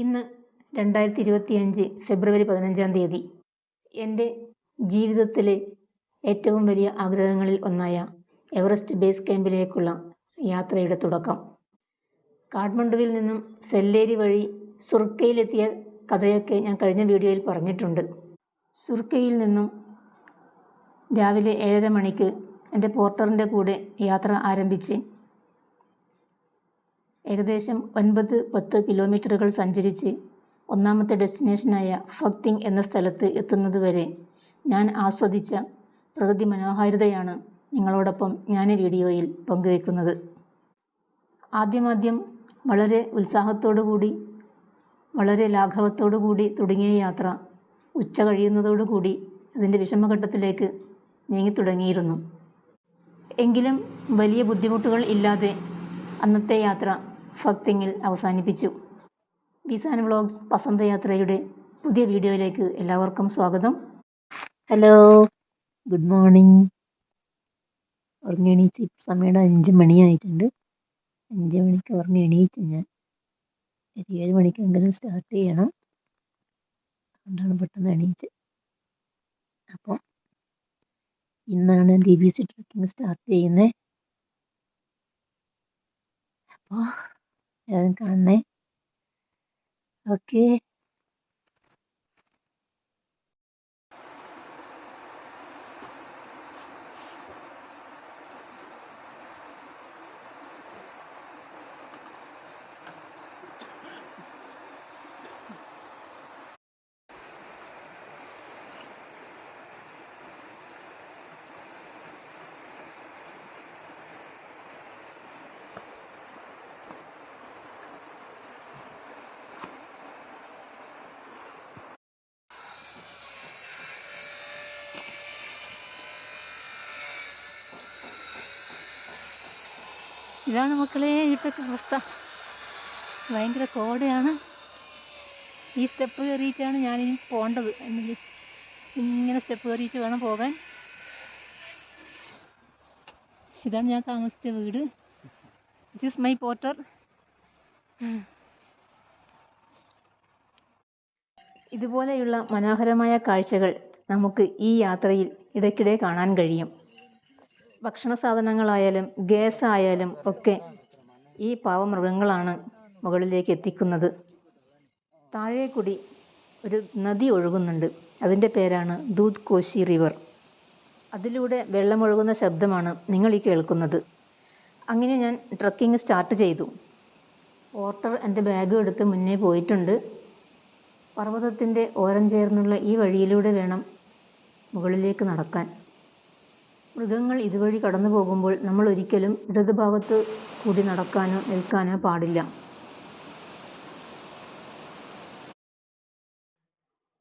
ഇന്ന് രണ്ടായിരത്തി ഇരുപത്തിയഞ്ച് ഫെബ്രുവരി പതിനഞ്ചാം തീയതി. എന്റെ ജീവിതത്തിലെ ഏറ്റവും വലിയ ആഗ്രഹങ്ങളിൽ ഒന്നായ എവറസ്റ്റ് ബേസ് ക്യാമ്പിലേക്കുള്ള യാത്രയുടെ തുടക്കം. കാഠ്മണ്ഡുവിൽ നിന്നും സെല്ലേരി വഴി സുർക്കയിലെത്തിയ കഥയൊക്കെ ഞാൻ കഴിഞ്ഞ വീഡിയോയിൽ പറഞ്ഞിട്ടുണ്ട്. സുർക്കയിൽ നിന്നും രാവിലെ ഏഴര മണിക്ക് എന്റെ പോർട്ടറിന്റെ കൂടെ യാത്ര ആരംഭിച്ച് ഏകദേശം ഒൻപത് പത്ത് കിലോമീറ്ററുകൾ സഞ്ചരിച്ച് ഒന്നാമത്തെ ഡെസ്റ്റിനേഷനായ ഫക്തിങ് എന്ന സ്ഥലത്ത് എത്തുന്നതുവരെ ഞാൻ ആസ്വദിച്ച പ്രകൃതി മനോഹാരിതയാണ് നിങ്ങളോടൊപ്പം ഞാൻ വീഡിയോയിൽ പങ്കുവെക്കുന്നത്. ആദ്യമാദ്യം വളരെ കൂടി വളരെ കൂടി തുടങ്ങിയ യാത്ര ഉച്ച കഴിയുന്നതോടുകൂടി അതിന്റെ വിഷമഘട്ടത്തിലേക്ക് നീങ്ങിത്തുടങ്ങിയിരുന്നു. എങ്കിലും വലിയ ബുദ്ധിമുട്ടുകൾ ഇല്ലാതെ അന്നത്തെ യാത്ര ഫക്തിങ്ങിൽ അവസാനിപ്പിച്ചു. വിസാൻ വ്ളോഗ്സ് പസന്തയാത്രയുടെ പുതിയ വീഡിയോയിലേക്ക് എല്ലാവർക്കും സ്വാഗതം. ഹലോ ഗുഡ് മോർണിംഗ് ഉറങ്ങി എണീച്ച് സമയം അഞ്ച് മണിയായിട്ടുണ്ട്. അഞ്ച് മണിക്ക് ഉറങ്ങി എണീച്ച് ഞാൻ ഒരു ഏഴ് മണിക്കെങ്കിലും സ്റ്റാർട്ട് ചെയ്യണം. അതുകൊണ്ടാണ് പെട്ടെന്ന് എണീച്ച്. അപ്പോൾ ഇന്നാണ് D B C trekking start ചെയ്യുന്നത് അപ്പോൾ Yang eh. Okey. ഇതാണ് മക്കളെ ഇപ്പോഴത്തെ അവസ്ഥ. ഭയങ്കര കോടയാണ്. ഈ സ്റ്റെപ്പ് കയറിയിട്ടാണ് ഞാനിനി പോകേണ്ടത് ഇങ്ങനെ സ്റ്റെപ്പ് കയറിയിട്ട് വേണം പോകാൻ. ഇതാണ് ഞാൻ താമസിച്ച വീട്. ദിസ് ഈസ് മൈ പോർട്ടർ ഇതുപോലെയുള്ള മനോഹരമായ കാഴ്ചകൾ നമുക്ക് ഈ യാത്രയിൽ ഇടയ്ക്കിടെ കാണാൻ കഴിയും. ഭക്ഷണ സാധനങ്ങളായാലും ഗ്യാസ് ആയാലും ഒക്കെ ഈ പാവമൃഗങ്ങളാണ് മുകളിലേക്ക് എത്തിക്കുന്നത്. താഴേക്കൂടി ഒരു നദി ഒഴുകുന്നുണ്ട്. അതിന്റെ പേരാണ് ദൂത് കോശി റിവർ. അതിലൂടെ വെള്ളമൊഴുകുന്ന ശബ്ദമാണ് നിങ്ങൾ ഈ കേൾക്കുന്നത്. അങ്ങനെ ഞാൻ ട്രക്കിംഗ് സ്റ്റാർട്ട് ചെയ്തു. വാട്ടർ എന്റെ ബാഗ് എടുത്ത് മുന്നേ പോയിട്ടുണ്ട്. പർവതത്തിന്റെ ഓരം ചേർന്നുള്ള ഈ വഴിയിലൂടെ വേണം മുകളിലേക്ക് നടക്കാൻ. മൃഗങ്ങൾ ഇതുവഴി കടന്നു പോകുമ്പോൾ നമ്മൾ ഒരിക്കലും ഇടതുഭാഗത്ത് കൂടി നടക്കാനോ നിൽക്കാനോ പാടില്ല.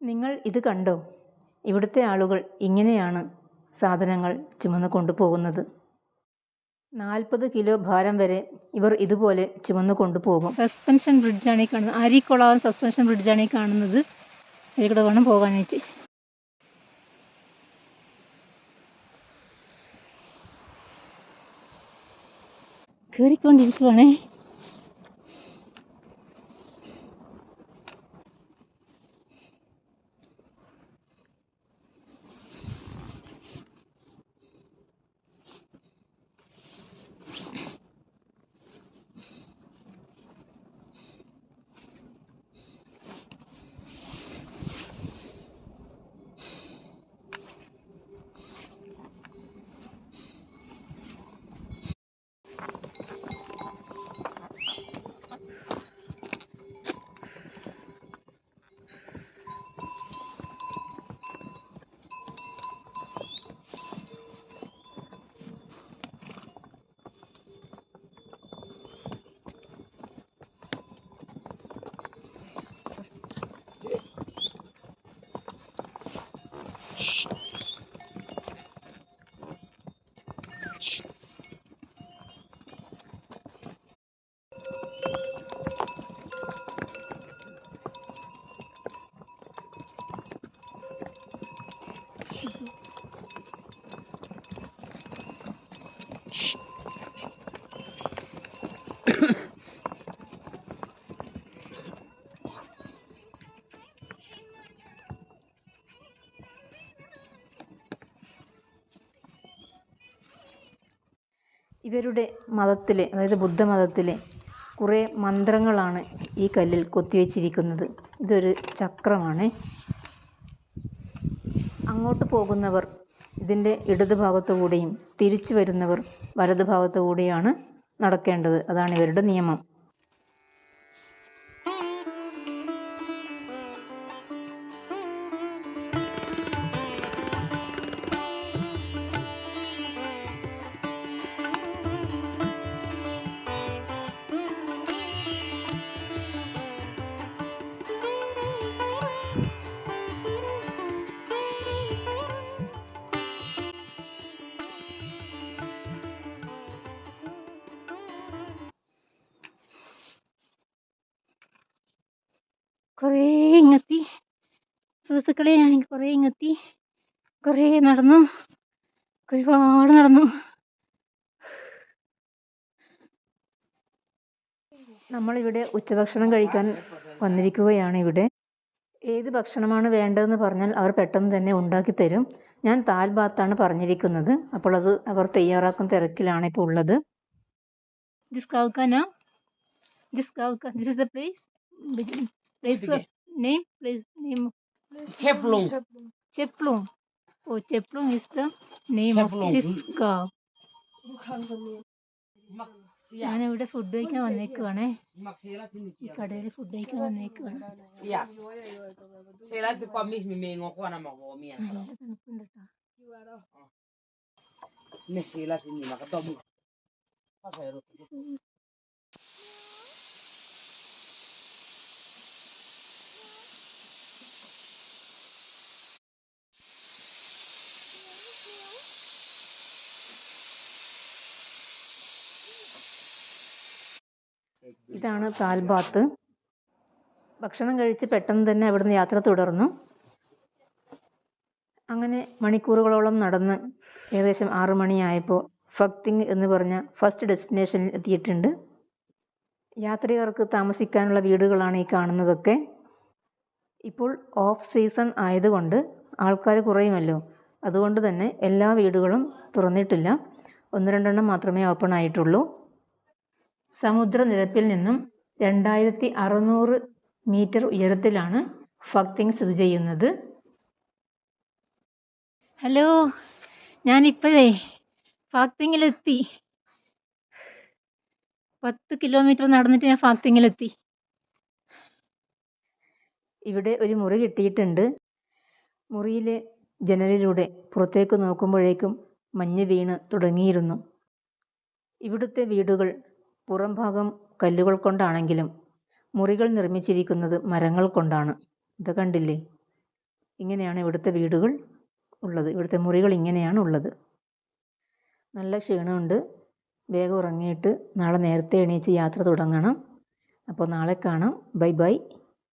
നിങ്ങൾ ഇത് കണ്ടോ? ഇവിടുത്തെ ആളുകൾ ഇങ്ങനെയാണ് സാധനങ്ങൾ ചുമന്നു കൊണ്ടുപോകുന്നത്. നാൽപ്പത് കിലോ ഭാരം വരെ ഇവർ ഇതുപോലെ ചുമന്നു കൊണ്ടുപോകും. സസ്പെൻഷൻ ബ്രിഡ്ജാണ് ഈ കാണുന്നത്. അരിക്കുളാവും സസ്പെൻഷൻ ബ്രിഡ്ജാണ് ഈ കാണുന്നത്. കൂടെ വേണം പോകാനായിട്ട്. കയറിക്കൊണ്ടിരിക്കുവാണേ Shh. ഇവരുടെ മതത്തിലെ അതായത് ബുദ്ധമതത്തിലെ കുറേ മന്ത്രങ്ങളാണ് ഈ കല്ലിൽ കൊത്തിവെച്ചിരിക്കുന്നത്. ഇതൊരു ചക്രമാണ്. അങ്ങോട്ട് പോകുന്നവർ ഇതിന്റെ ഇടത് ഭാഗത്തു കൂടെയും തിരിച്ചു വരുന്നവർ വലത് ഭാഗത്തു കൂടെയാണ് നടക്കേണ്ടത്. അതാണ് ഇവരുടെ നിയമം. സുഹൃത്തുക്കളെ ഞാൻ കുറേ ഇങ്ങെത്തി. കുറേ നടന്നു. ഒരുപാട് നടന്നു. നമ്മളിവിടെ ഉച്ചഭക്ഷണം കഴിക്കാൻ വന്നിരിക്കുകയാണ് ഇവിടെ. ഏത് ഭക്ഷണമാണ് വേണ്ടതെന്ന് പറഞ്ഞാൽ അവർ പെട്ടെന്ന് തന്നെ ഉണ്ടാക്കി തരും. ഞാൻ താൽ ബാത്താണ് പറഞ്ഞിരിക്കുന്നത്. അപ്പോൾ അത് അവർ തയ്യാറാക്കുന്ന തിരക്കിലാണ് ഇപ്പോൾ ഉള്ളത്. ദിസ് കൗക്കാന this കൗക്ക this is the place place name place name Cheplung. Cheplung oh Cheplung is the name of Cheplung. This cave ഞാനിവിടെ ഫുഡ് കഴിക്കാൻ വന്നേക്കുവാണേ Maksela sini ഈ കടയിൽ ഫുഡ് കഴിക്കാൻ വന്നേക്കുവാണ് Iya. Sela ഇതാണ് താൽബാത്ത്. ഭക്ഷണം കഴിച്ച് പെട്ടെന്ന് തന്നെ അവിടുന്ന് യാത്ര തുടർന്നു. അങ്ങനെ മണിക്കൂറുകളോളം നടന്ന് ഏകദേശം ആറ് മണിയായപ്പോൾ ഫക്തിങ് എന്ന് പറഞ്ഞ ഫസ്റ്റ് ഡെസ്റ്റിനേഷനിൽ എത്തിയിട്ടുണ്ട്. യാത്രികർക്ക് താമസിക്കാനുള്ള വീടുകളാണ് ഈ കാണുന്നതൊക്കെ. ഇപ്പോൾ ഓഫ് സീസൺ ആയതുകൊണ്ട് ആൾക്കാർ കുറയുമല്ലോ. അതുകൊണ്ട് തന്നെ എല്ലാ വീടുകളും തുറന്നിട്ടില്ല. ഒന്ന് രണ്ടെണ്ണം മാത്രമേ ഓപ്പൺ ആയിട്ടുള്ളൂ. സമുദ്രനിരപ്പിൽ നിന്നും രണ്ടായിരത്തി അറുന്നൂറ് മീറ്റർ ഉയരത്തിലാണ് ഫക്തിങ് സ്ഥിതി ചെയ്യുന്നത്. ഹലോ ഞാനിപ്പോഴേ ഫാക്തിങ്ങിലെത്തി. പത്ത് കിലോമീറ്റർ നടന്നിട്ട് ഞാൻ ഫാക്തിങ്ങിലെത്തി. ഇവിടെ ഒരു മുറി കിട്ടിയിട്ടുണ്ട്. മുറിയിലെ ജനലിലൂടെ പുറത്തേക്ക് നോക്കുമ്പോഴേക്കും മഞ്ഞ് വീണ് തുടങ്ങിയിരുന്നു. ഇവിടുത്തെ വീടുകൾ പുറം ഭാഗം കല്ലുകൾ കൊണ്ടാണെങ്കിലും മുറികൾ നിർമ്മിച്ചിരിക്കുന്നത് മരങ്ങൾ കൊണ്ടാണ്. ഇത് കണ്ടില്ലേ? ഇങ്ങനെയാണ് ഇവിടുത്തെ വീടുകൾ ഉള്ളത്. ഇവിടുത്തെ മുറികൾ ഇങ്ങനെയാണ് ഉള്ളത്. നല്ല ക്ഷീണമുണ്ട്. വേഗം ഉറങ്ങിയിട്ട് നാളെ നേരത്തെ എണീച്ച് യാത്ര തുടങ്ങണം. അപ്പോൾ നാളെ കാണാം. Bye bye.